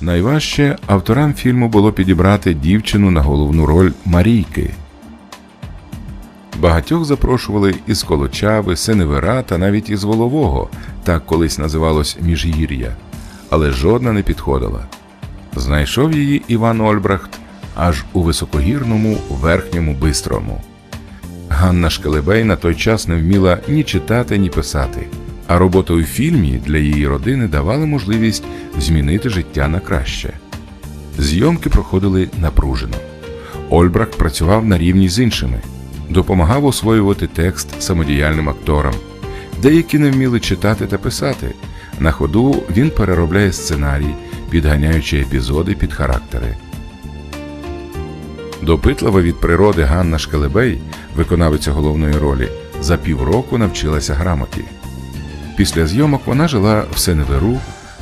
Найважче авторам фільму було підібрати дівчину на головну роль Марійки. Багатьох запрошували із Колочави, Сеневера та навіть із Волового, так колись називалось Міжгір'я, але жодна не підходила. Знайшов її Іван Ольбрахт аж у високогірному верхньому бистрому. Ганна Шкелебей на той час не вміла ні читати, ні писати, а робота у фільмі для її родини давала можливість змінити життя на краще. Зйомки проходили напружено. Ольбрак працював на рівні з іншими, допомагав освоювати текст самодіяльним акторам. Деякі не вміли читати та писати. На ходу він переробляє сценарій, підганяючи епізоди під характери. Допитлива від природи Ганна Шкелебей, виконавиця головної ролі, за півроку навчилася грамоті. Після зйомок вона жила в Сеневеру,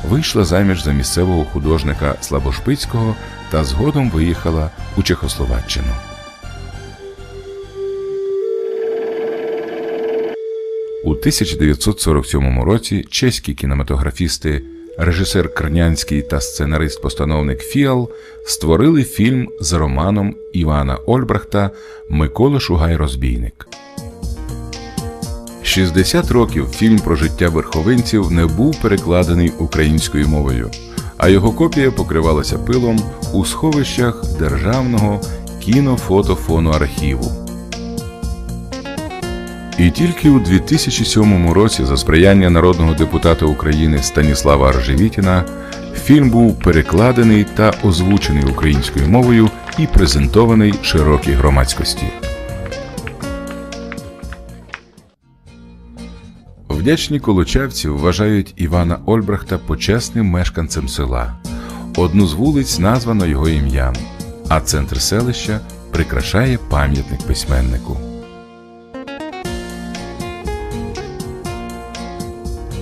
вийшла заміж за місцевого художника Слабошпицького та згодом виїхала у Чехословаччину. У 1947 році чеські кінематографісти, режисер Крнянський та сценарист-постановник Фіал створили фільм з романом Івана Ольбрахта Микола Шугай Розбійник. 60 років фільм про життя верховинців не був перекладений українською мовою, а його копія покривалася пилом у сховищах Державного кінофотофоноархіву. І тільки у 2007 році, за сприяння народного депутата України Станіслава Аржевітіна, фільм був перекладений та озвучений українською мовою і презентований широкій громадськості. Вдячні колочавці вважають Івана Ольбрахта почесним мешканцем села. Одну з вулиць названо його ім'ям, а центр селища прикрашає пам'ятник письменнику.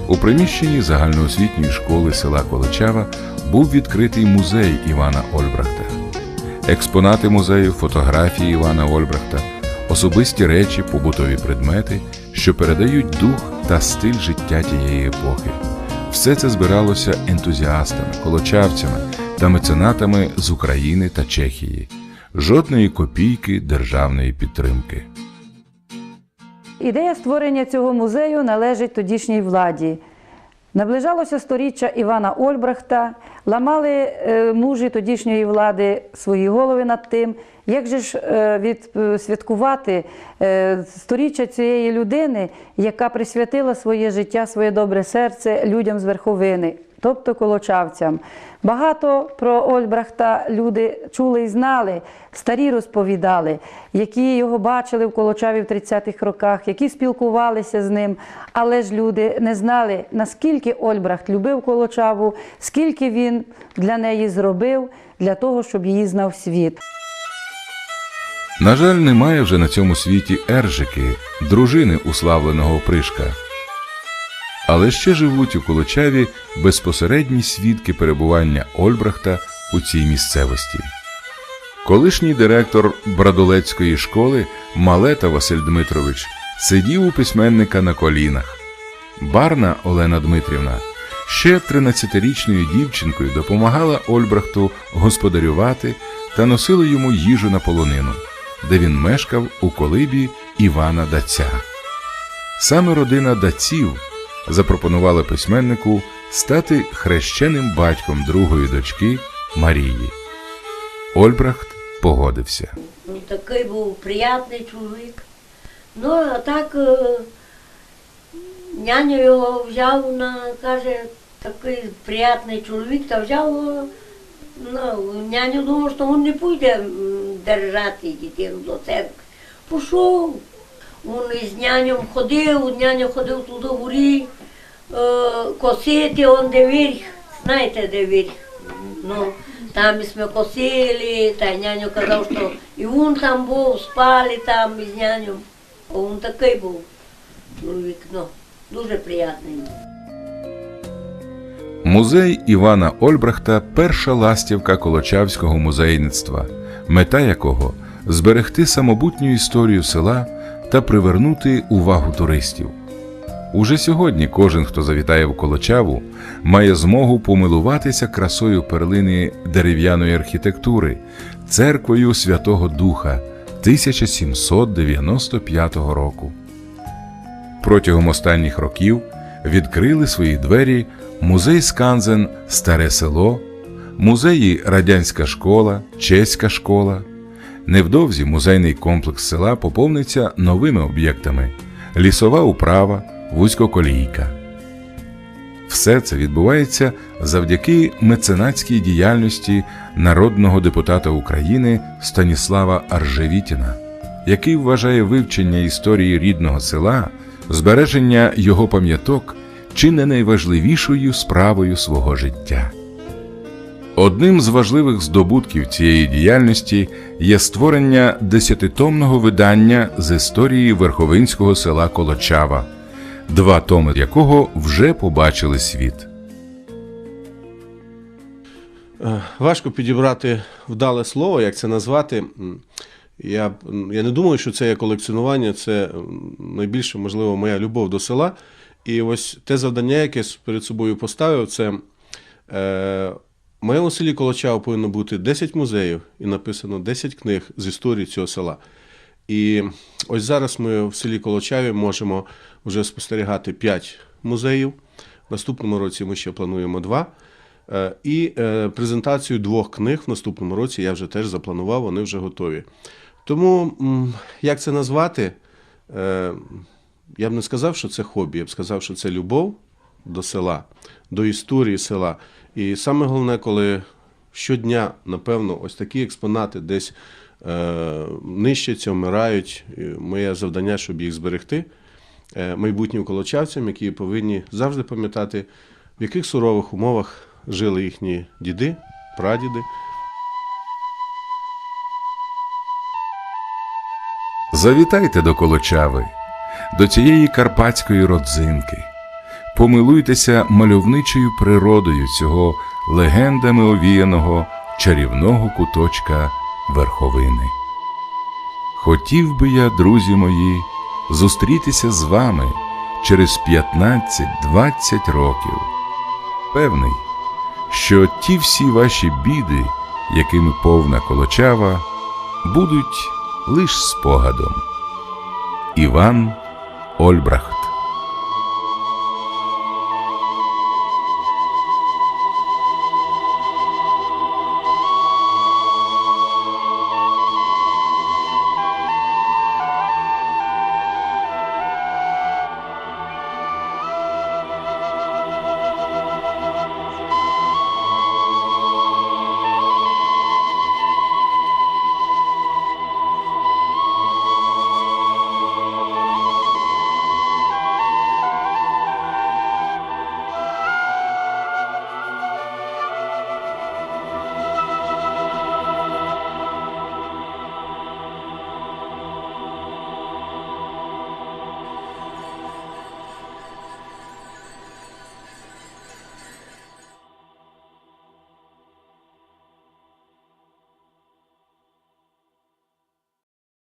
У приміщенні загальноосвітньої школи села Колочава був відкритий музей Івана Ольбрахта. Експонати музею, фотографії Івана Ольбрахта, особисті речі, побутові предмети, що передають дух та стиль життя тієї епохи. Все це збиралося ентузіастами, колочавцями та меценатами з України та Чехії. Жодної копійки державної підтримки. Ідея створення цього музею належить тодішній владі. Наближалося сторіччя Івана Ольбрахта, ламали е, мужі тодішньої влади свої голови над тим, як же ж е, відсвяткувати е, сторіччя цієї людини, яка присвятила своє життя, своє добре серце людям з верховини, тобто колочавцям. Багато про Ольбрахта люди чули і знали, старі розповідали, які його бачили в Колочаві в 30-х роках, які спілкувалися з ним. Але ж люди не знали, наскільки Ольбрахт любив Колочаву, скільки він для неї зробив для того, щоб її знав світ. На жаль, немає вже на цьому світі Ержики, дружини уславленого опришка. Але ще живуть у Колочаві безпосередні свідки перебування Ольбрахта у цій місцевості. Колишній директор Брадолецької школи Малета Василь Дмитрович сидів у письменника на колінах. Барна Олена Дмитрівна ще 13-річною дівчинкою допомагала Ольбрахту господарювати та носила йому їжу на полонину, де він мешкав у колибі Івана Даця. Саме родина даців запропонувала письменнику стати хрещеним батьком другої дочки Марії. Ольбрахт погодився. Такий був приятний чоловік. Ну, а так е, няню його взяв на, каже, такий приятний чоловік, та взяв його, ну, няню думав, що він не піде держати дитину до церкви. Пішов. Він із нянем ходив, няня ходив туди горі, е, косити, он де вірх, знаєте, де вірх. Ну, там косили, та няню казав, що і він там був, спали там із нянем. А він такий був ну, дуже приятний. Музей Івана Ольбрахта перша ластівка колочавського музейництва, мета якого зберегти самобутню історію села та привернути увагу туристів. Уже сьогодні кожен, хто завітає в Колочаву, має змогу помилуватися красою перлини дерев'яної архітектури, церквою Святого Духа 1795 року. Протягом останніх років відкрили свої двері музей Сканзен Старе село, музеї Радянська школа, Чеська школа. Невдовзі музейний комплекс села поповниться новими об'єктами: лісова управа, вузькоколійка. Все це відбувається завдяки меценатській діяльності народного депутата України Станіслава Аржевітіна, який вважає вивчення історії рідного села, збереження його пам'яток чи не найважливішою справою свого життя. Одним з важливих здобутків цієї діяльності є створення десятитомного видання з історії верховинського села Колочава, два томи якого вже побачили світ. Е, Важко підібрати вдале слово, як це назвати. Я, я не думаю, що це є колекціонування, це найбільше, можливо, моя любов до села. І ось те завдання, яке перед собою поставив, це е, в моєму селі Колочав повинно бути 10 музеїв і написано 10 книг з історії цього села. І ось зараз ми в селі Колочаві можемо вже спостерігати 5 музеїв. В наступному році ми ще плануємо 2. Е, І е, презентацію двох книг в наступному році я вже теж запланував, вони вже готові. Тому як це назвати? Е, Я б не сказав, що це хобі, я б сказав, що це любов до села, до історії села. І саме головне, коли щодня, напевно, ось такі експонати десь е, нищаться, вмирають. Моє завдання, щоб їх зберегти е, майбутнім колочавцям, які повинні завжди пам'ятати, в яких сурових умовах жили їхні діди, прадіди. Завітайте до Колочави, до цієї карпатської родзинки. Помилуйтеся мальовничою природою цього легендами овіяного чарівного куточка верховини. Хотів би я, друзі мої, зустрітися з вами через 15-20 років. Певний, що ті всі ваші біди, якими повна Колочава, будуть лиш спогадом. Іван Ольбрахт